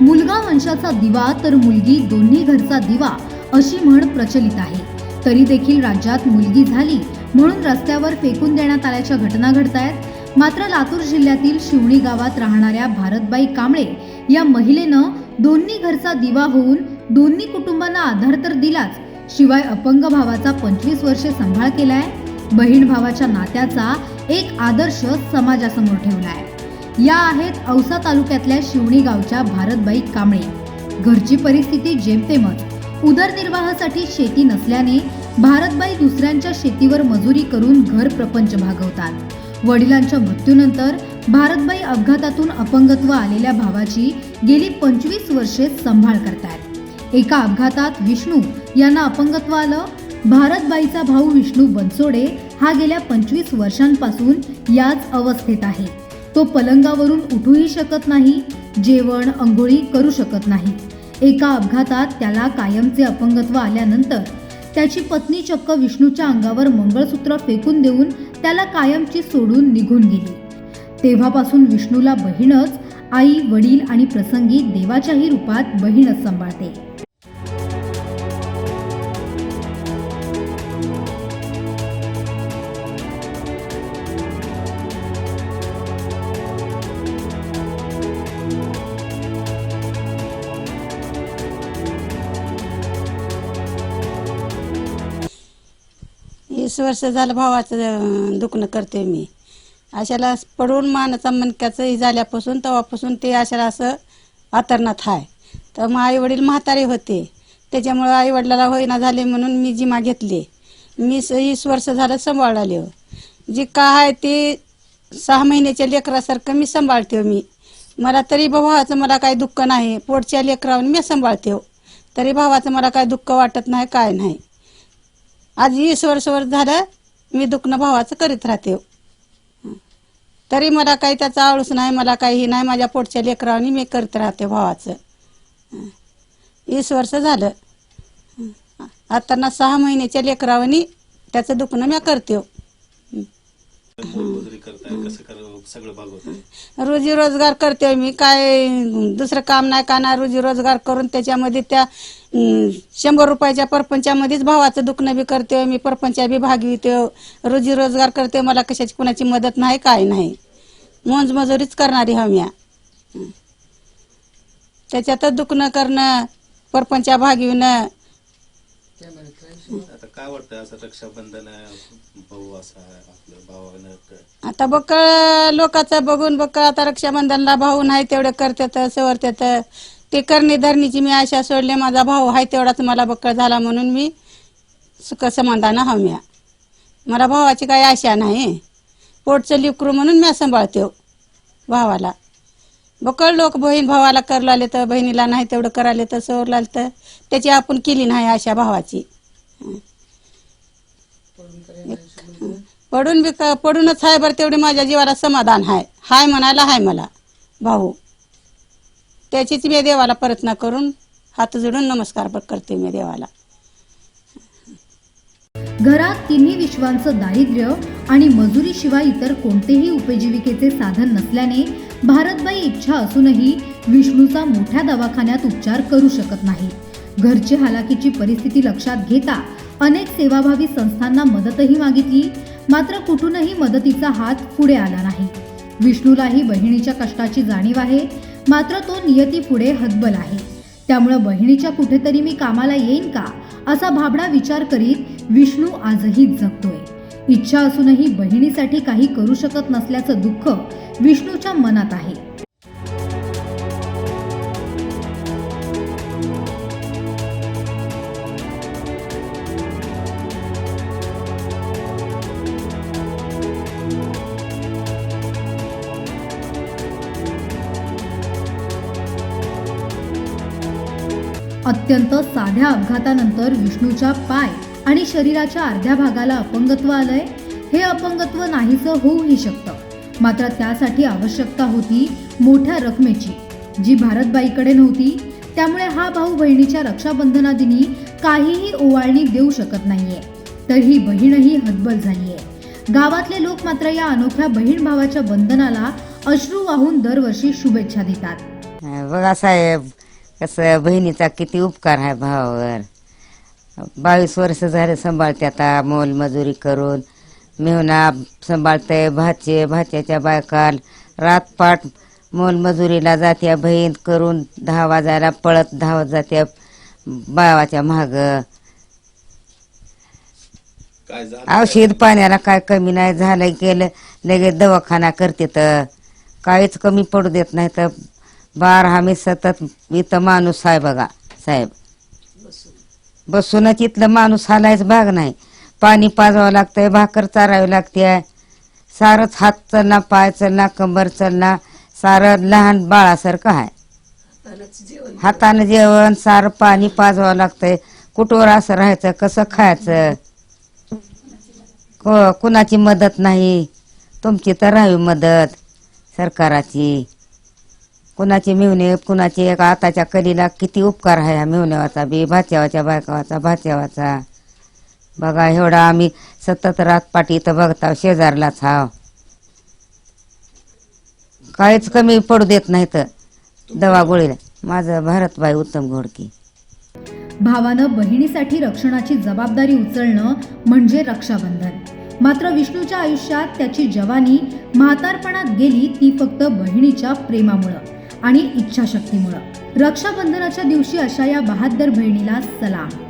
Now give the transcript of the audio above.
मुलगा वंशाचा दिवा तर मुलगी दोन्ही घरचा दिवा अशी म्हण प्रचलित आहे. तरी देखील राज्यात मुलगी झाली म्हणून रस्त्यावर फेकून देण्यात आल्याच्या घटना घडत आहेत मात्र लातूर जिल्ह्यातील शिवणी गावात राहणाऱ्या भारतबाई कांबळे या महिलेनं दोन्ही घरचा दिवा होऊन दोन्ही कुटुंबांना आधार तर दिलाच शिवाय अपंग भावाचा पंचवीस वर्षे सांभाळ केलाय. बहीण भावाच्या नात्याचा एक आदर्श समाजासमोर ठेवलाय. या आहेत औसा तालुक्यातल्या शिवणी गावच्या भारतबाई कांबळे. घरची परिस्थिती जेमतेमच. उदरनिर्वाहासाठी शेती नसल्याने भारतबाई दुसऱ्यांच्या शेतीवर मजुरी करून घर प्रपंच भागवतात. वडिलांच्या मृत्यूनंतर भारतबाई अपघातातून अपंगत्व आलेल्या भावाची गेली पंचवीस वर्षे सांभाळ करतायत. एका अपघातात विष्णू यांना अपंगत्व आलं. भारतबाईचा भाऊ विष्णू बनसोडे हा गेल्या पंचवीस वर्षांपासून याच अवस्थेत आहे. तो पलंगावरून उठूही शकत नाही जेवण अंघोळी करू शकत नाही. एका अपघातात त्याला कायमचे अपंगत्व आल्यानंतर त्याची पत्नी चक्क विष्णूच्या अंगावर मंगळसूत्र फेकून देऊन त्याला कायमची सोडून निघून गेली. तेव्हापासून विष्णूला बहीणच आई वडील आणि प्रसंगी देवाच्याही रूपात बहीणच सांभाळते. वीस वर्ष झालं भावाचं दुखणं करते मी. अशाला पडून मानाचा मनक्याचंही झाल्यापासून तेव्हापासून ते अशाला असं आतरणात आहे तर मग आई वडील म्हातारे होते. त्याच्यामुळं आई वडिलाला होईना झाले म्हणून मी जिमा घेतली. मी स- वीस वर्ष झालं सांभाळले. जी का आहे ते सहा महिन्याच्या लेकरासारखं मी सांभाळते मी. मला तरी भावाचं मला काही दुःख नाही. पोटच्या लेकरावर मी सांभाळते. तरी भावाचं मला काही दुःख वाटत नाही काय नाही. आज वीस वर्ष झालं मी दुखणं भावाचं करीत राहते. तरी मला काही त्याचा आळूस नाही मला काही नाही माझ्या पोटच्या लेकरावानी मी करत राहते भावाचं. वीस वर्ष झालं. आता ना सहा महिन्याच्या लेकरावानी त्याचं दुखणं मी करते. मोलमजुरी करताय कसं कर सगळं भागवत रोजी रोजगार करते मी. काय दुसरं काम नाही का नाही रोजी रोजगार करून त्याच्यामध्ये त्या शंभर रुपयाच्या परपंचामध्येच भावाचं दुखणं बी करते मी. परपंचा बी भागविते रोजी रोजगार करते मला कशाची कुणाची मदत नाही काय नाही. मोंज मजुरीच करणारी हम्या त्याच्यातच दुखणं करणं परपंचा भागविणं आता काय वाटतं असं रक्षाबंधन आहे, भाऊ असा आहे, आपलं भावानं क- आता बक्कळ लोकांचं बघून बक्कळ आता रक्षाबंधनला भाऊ नाही तेवढे करतात सवरतात ते करणी धरणीची मी आशा सोडले माझा भाऊ आहे तेवढाच मला बक्कळ झाला म्हणून मी सुख समाधान हव्या मला भावाची काही आशा नाही. पोटचं लिकरू म्हणून मी सांभाळते हो भावाला. बकळ लोक बहीण भावाला करला तर बहिणीला नाही तेवढं करायला तर सवरला तर त्याची आपण केली नाही आशा भावाची. पडून बी पडूनच आहे बरं तेवढी माझ्या जीवाला समाधान आहे हाय म्हणायला हाय मला. भाऊ त्याचीच मी देवाला प्रयत्न करून हात जोडून नमस्कार करते मी देवाला. घरात तिन्ही विश्वांचं दारिद्र्य आणि मजुरीशिवाय इतर कोणतेही उपजीविकेचे साधन नसल्याने भारतबाई इच्छा असूनही विष्णूचा मोठ्या दवाखान्यात उपचार करू शकत नाही. घरची हालाकीची परिस्थिती लक्षात घेता अनेक सेवाभावी संस्थांना मदतही मागितली मात्र कुठूनही मदतीचा हात पुढे आला नाही. विष्णूलाही बहिणीच्या कष्टाची जाणीव आहे मात्र तो नियती पुढे हतबल आहे. त्यामुळे बहिणीच्या कुठेतरी मी कामाला येईन का असा भाबडा विचार करीत विष्णू आजही जगतोय. इच्छा असूनही बहिणीसाठी काही करू शकत नसल्याचं दुःख विष्णूच्या मनात आहे. अत्यंत साध्या अपघातानंतर विष्णूच्या पाय आणि शरीराच्या अर्ध्या भागाला अपंगत्व आलंय. हे अपंगत्व नाहीसं होऊही शकतं. मात्र त्यासाठी आवश्यकता होती मोठ्या रकमेची जी भारतबाईकडे नव्हती. त्यामुळे हा भाऊ बहिणीच्या रक्षाबंधनादिनी काहीही ओवाळणी देऊ शकत नाहीये. तर ही बहीणही हतबल झालीये. गावातले लोक मात्र या अनोख्या बहीण भावाच्या बंधनाला अश्रू वाहून दरवर्षी शुभेच्छा देतात. बघा साहेब कसं बहिणीचा किती उपकार आहे भावावर. बावीस वर्ष झाले सांभाळते आता मोलमजुरी करून. मेहुणा सांभाळते भाचे भाच्याच्या बायकाल रातपाट मोलमजुरीला जात्या बहीण करून दहा वाजायला पळत धावत जात्या बावाच्या माग. औषध पाण्याला काय कमी नाही झालं केलं लगेच दवाखाना करते तर. काहीच कमी पडू देत नाही तर बार आम्ही सतत इथं माणूस आहे बघा साहेब. बसूनच इथलं माणूस हालायच भाग नाही. पाणी पाजावं लागतंय भाकर चारावी लागते सारंच हात चलना पाय चलना कंबर चलना सारं लहान बाळासारखं आहे. हातानं जेवण सारं पाणी पाजवावं लागतंय. कुठवर असं राहायचं कसं खायचं? कुणाची मदत नाही? तुमची तर राहावी मदत सरकाराची. कुणाची मिवणे कुणाची एक आताच्या कलीला किती उपकार आहे ह्या मिळण्यावाचा बी भाच्यावाच्या बायकावाचा भाच्यावाचा. बघा एवढा आम्ही सतत रातपाटी इथं बघता शेजारलाच हाव. काहीच कमी पडू देत नाही तर दवा गोळीला. माझं भारतबाई उत्तम घोडकी. भावानं बहिणीसाठी रक्षणाची जबाबदारी उचलणं म्हणजे रक्षाबंधन. मात्र विष्णूच्या आयुष्यात त्याची जवानी म्हातारपणात गेली ती फक्त बहिणीच्या प्रेमामुळं. आणि इच्छाशक्तीमुळं. रक्षाबंधनाच्या दिवशी अशा या बहादर बहिणीला सलाम.